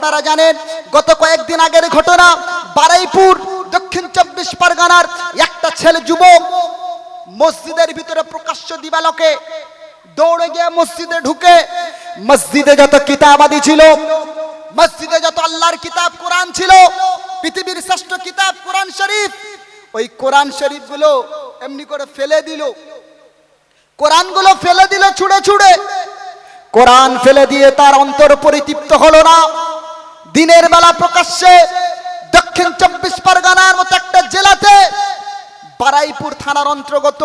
আপনারা জানেন, গত কয়েকদিন আগের ঘটনা, বারাইপুর, দক্ষিণ চব্বিশ পরগনার একটা ছেলে যুবক মসজিদের ভিতরে প্রকাশ্য দিবালকে দৌড়ে গিয়ে মসজিদে ঢুকে, মসজিদে যত কিতাবাদি ছিল, মসজিদে যত আল্লাহর কিতাব, কোরআন ছিল, পৃথিবীর শ্রেষ্ঠ কিতাব, কোরআন শরীফ, ওই কোরআন শরীফগুলো এমনি করে ফেলে দিল। কোরআনগুলো ফেলে দিল ছুড়ে ছুড়ে। কোরআন ফেলে দিয়ে তার অন্তর পরিতৃপ্ত হলো না। দিনের বেলা প্রকাশ্যে দক্ষিণ চব্বিশ পরগনার মতো একটা জেলাতে বারাইপুর থানার অন্তর্গত,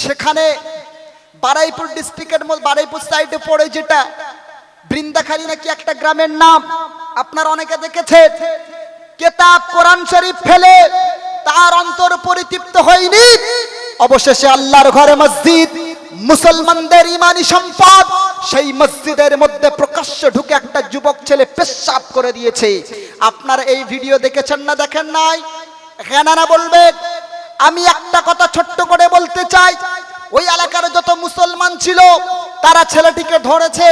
সেখানে বারাইপুর ডিস্ট্রিক্টের বারাইপুর সাইডে পড়ে যেটা বৃন্দাখালী নাকি একটা গ্রামের নাম, আপনার অনেকে দেখেছে কেতাব কোরআন শরীফ ফেলে তার অন্তর পরিতৃপ্ত হয়নি, অবশেষে আল্লাহর ঘরে মসজিদ মুসলমানদের ইমানি সম্পদ, সেই মসজিদের মধ্যে প্রকাশ্য ঢুকে একটা যুবক ছেলে পেশাব করে দিয়েছে। আপনারা এই ভিডিও দেখেছেন না, দেখেন নাই? হেনারা বলবে, আমি একটা কথা ছোট্ট করে বলতে চাই। ওই এলাকার যত মুসলমান ছিল তারা ছেলেটিকে ধরেছে,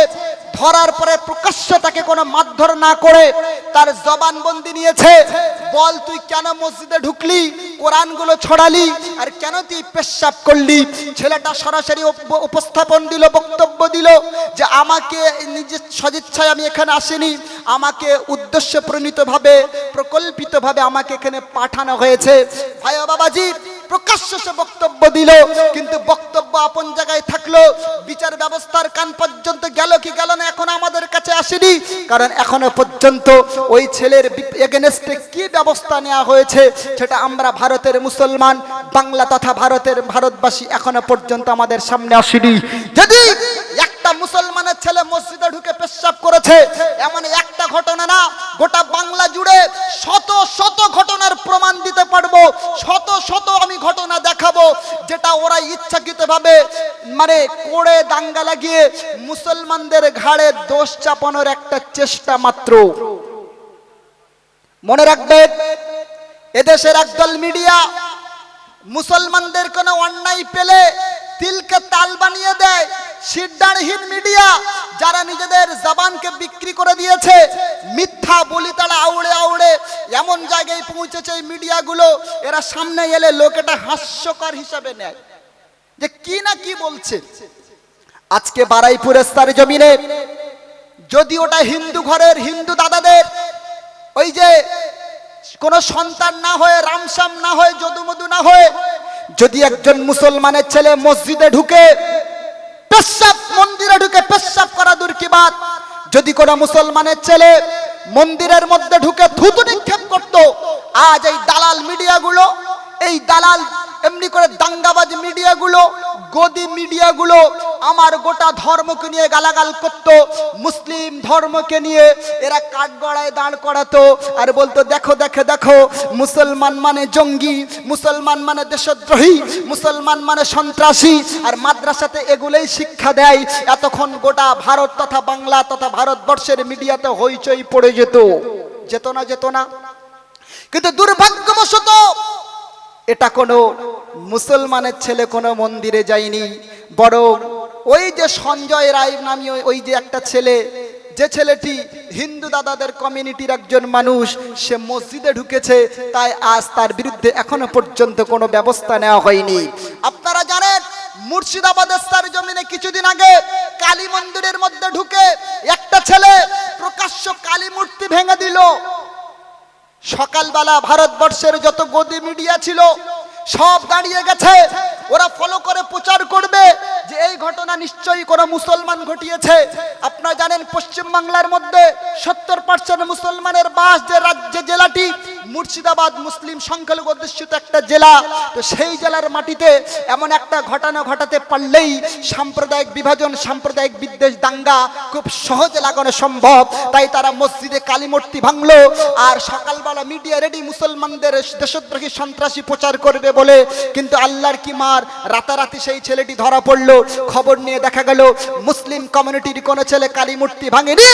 ধরার পরে প্রকাশ্য তাকে কোনো মারধর না করে তার জবানবন্দি নিয়েছে। বল, তুই কেন মসজিদে ঢুকলি? কোরআনগুলো ছড়ালি? আর কেন তুই পেশাব করলি? ছেলেটা সরাসরি উপস্থাপন দিল, বক্তব্য দিল যে আমাকে নিজের সদিচ্ছায় আমি এখানে আসিনি। আমাকে উদ্দেশ্য প্রণীতভাবে প্রকল্পিতভাবে আমাকে এখানে পাঠানো হয়েছে। ভাই ও বাবাজি, প্রকাশ্য সে বক্তব্য দিল, কিন্তু আপন জায়গায় থাকল, বিচার ব্যবস্থার কান পর্যন্ত গেল কি গেল না এখন আমাদের কাছে আসেনি? কারণ এখনও পর্যন্ত ওই ছেলের এগেনস্টে কি ব্যবস্থা নেওয়া হয়েছে সেটা আমরা ভারতের মুসলমান, বাংলা তথা ভারতের ভারতবাসী এখনও পর্যন্ত আমাদের সামনে আসেনি। যদি একটা মুসলমানের ছেলে মসজিদে ঢুকে পেশাব করেছে, এমন একটা ঘটনা না গোটা বাংলা জুড়ে শত শত ঘটনার প্রমাণ দিতে পারব শত আমি ঘটনা দেখাবো, যেটা ওরা ইচ্ছাকৃতভাবে মানে করে দাঙ্গা লাগিয়ে মুসলমানদের ঘাড়ে দোষ চাপানোর একটা চেষ্টা মাত্র। মনে রাখবেন এদেশের একদল মিডিয়া মুসলমানদের কোনো অন্যায় পেলে তিলকে তাল বানিয়ে দেয়। সিদ্ধারহীন মিডিয়া যারা নিজেদের জবানকে বিক্রি করে দিয়েছে, মিথ্যা বলি তারা আউড়ে আউড়ে এমন জায়গায় পৌঁছেছে এই মিডিয়াগুলো, এরা সামনে এলে লোক এটা হাস্যকর হিসাবে নেয়। যে কি না কি বলছে। আজকে বারাইপুরের স্তার জমিনে, যদি ওটা হিন্দু ঘরের, হিন্দু দাদাদের, ওই যে কোন সন্তান না হয়ে, রামসাম না হয়ে, যদুমধু না হয়ে, যদি একজন মুসলমানের ছেলে মসজিদে ঢুকে, পেশাব মন্দিরে ঢুকে পেশাব করা দূর কি বাত? যদি কোন মুসলমানের ছেলে মন্দিরের মধ্যে ঢুকে থুতু নিক্ষেপ করতো। আজ এই দালাল মিডিয়াগুলো এই দালাল এমনি করে দাঙ্গাবাজ মিডিয়াগুলো, গদি মিডিয়াগুলো আমার গোটা ধর্মকে নিয়ে গালাগাল করত, মুসলিম ধর্মকে নিয়ে এরা কাঠগড়ায় দাঁড় করাতো আর বলতো, দেখো দেখো দেখো, মুসলমান মানে জঙ্গি, মুসলমান মানে দেশদ্রোহী, মুসলমান মানে সন্ত্রাসী, আর মাদ্রাসাতে এগুলোই শিক্ষা দেয়। এতক্ষণ গোটা ভারত তথা বাংলা তথা ভারতবর্ষের মিডিয়াতে হইচই পড়ে যেত। যেত না যেত না। কিন্তু দুর্ভাগ্যবশত এটা কোনো মুসলমানের ছেলে কোনো মন্দিরে যায়নি। বরং ওই যে সঞ্জয় রায় নামী ওই- যে একটা ছেলে, যে ছেলেটি হিন্দু দাদাদের কমিউনিটির একজন মানুষ, সে মসজিদে ঢুকেছে, তাই আজ তার বিরুদ্ধে এখনও পর্যন্ত কোনো ব্যবস্থা নেওয়া হয়নি। আপনারা জানেন মুর্শিদাবাদের জমিনে কিছুদিন আগে কালী মন্দিরের মধ্যে ঢুকে একটা ছেলে প্রকাশ্য কালী মূর্তি ভেঙে দিল। সকালবেলা ভারতবর্ষের যত গদি মিডিয়া ছিল, সব দাঁড়িয়ে গেছে। ওরা ফলো করে প্রচার করবে যে এই ঘটনা নিশ্চয়ই কোনো মুসলমান ঘটিয়েছে। আপনারা জানেন পশ্চিমবাংলার মধ্যে সত্তর পার্সেন্ট মুসলমানের বাস যে রাজ্যে জেলাটি মুর্শিদাবাদ মুসলিম সংখ্যালঘু অধ্যুষিত একটা জেলা। তো সেই জেলার মাটিতে এমন একটা ঘটনা ঘটাতে পারলেই সাম্প্রদায়িক বিভাজন, সাম্প্রদায়িক বিদ্বেষ দাঙ্গা খুব সহজে লাগানো সম্ভব। তাই তারা মসজিদে কালীমূর্তি ভাঙলো আর সকালবেলা মিডিয়া রেডি মুসলমানদের দেশদ্রোহী সন্ত্রাসী প্রচার করবে বলে। কিন্তু আল্লাহর কি মার? রাতারাতি সেই ছেলেটি ধরা পড়ল। খবর নিয়ে দেখা গেল মুসলিম কমিউনিটির কোন ছেলে কালী মূর্তি ভাঙেনি,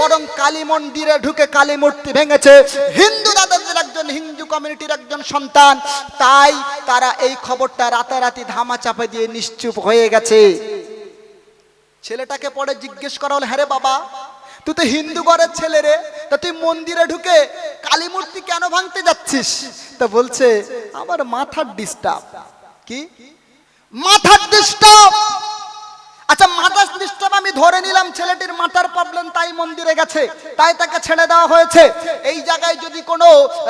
বরং কালী মন্দিরে ঢুকে কালী মূর্তি ভেঙেছে। হিন্দু দাদাদের একজন হিন্দু কমিউনিটির একজন সন্তান, তাই তারা এই খবরটা রাতারাতি ধামা চাপা দিয়ে নিশ্চুপ হয়ে গেছে। ছেলেটাকে পরে জিজ্ঞেস করা হলো হ্যাঁ বাবা, তুই তো হিন্দু ঘরের ছেলে রে, তা তুই মন্দিরে ঢুকে কালী মূর্তি কেন ভাঙতে যাচ্ছিস? তা বলছে, আমার মাথার ডিস্টার্ব কি? মাথার ডিস্টার্ব আচ্ছা মাথার ডিস্টার্ব আমি ধরে নিলাম ছেলেটির মাথার প্রবলেম তাই মন্দিরে গেছে, তাই তাকে ছেড়ে দেওয়া হয়েছে। এই জায়গায় যদি কোনো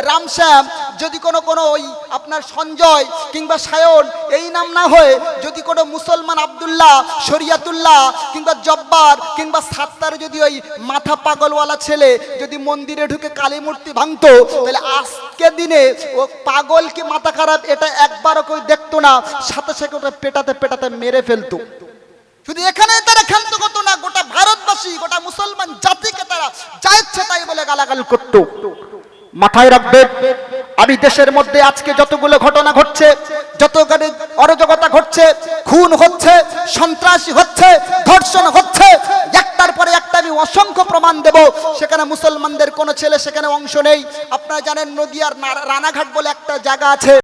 রামশ্যাম যদি কোনো কোনো ওই আপনার সঞ্জয় কিংবা সায়ন, এই নাম না হয়ে যদি কোনো মুসলমান আব্দুল্লাহ, শরিয়াতুল্লাহ কিংবা জব্বার কিংবা সাত্তার যদি ওই মাথা পাগলওয়ালা ছেলে যদি মন্দিরে ঢুকে কালী মূর্তি ভাঙতো, তাহলে আজকে দিনে ও পাগল কি মাথা খারাপ, এটা একবারও কেউ দেখতো না, সাথে সাথে ওটা পেটাতে পেটাতে মেরে ফেলতো। শুধু এখানে তারা ক্ষান্ত করতো না, গোটা ভারতবাসী, গোটা মুসলমান জাতিকে তারা যা ইচ্ছে তাই বলে গালাগাল করতো। মাথায় রাখবে, আমি দেশের মধ্যে আজকে যতগুলো ঘটনা ঘটছে, যত অরাজকতা ঘটছে, খুন হচ্ছে, সন্ত্রাসী হচ্ছে, ধর্ষণ হচ্ছে, একটার পরে একটা আমি অসংখ্য প্রমাণ দেব। সেখানে মুসলমানদের কোনো ছেলে, সেখানে অংশ নেই। আপনারা জানেন নদিয়ার রানাঘাট বলে একটা জায়গা আছে।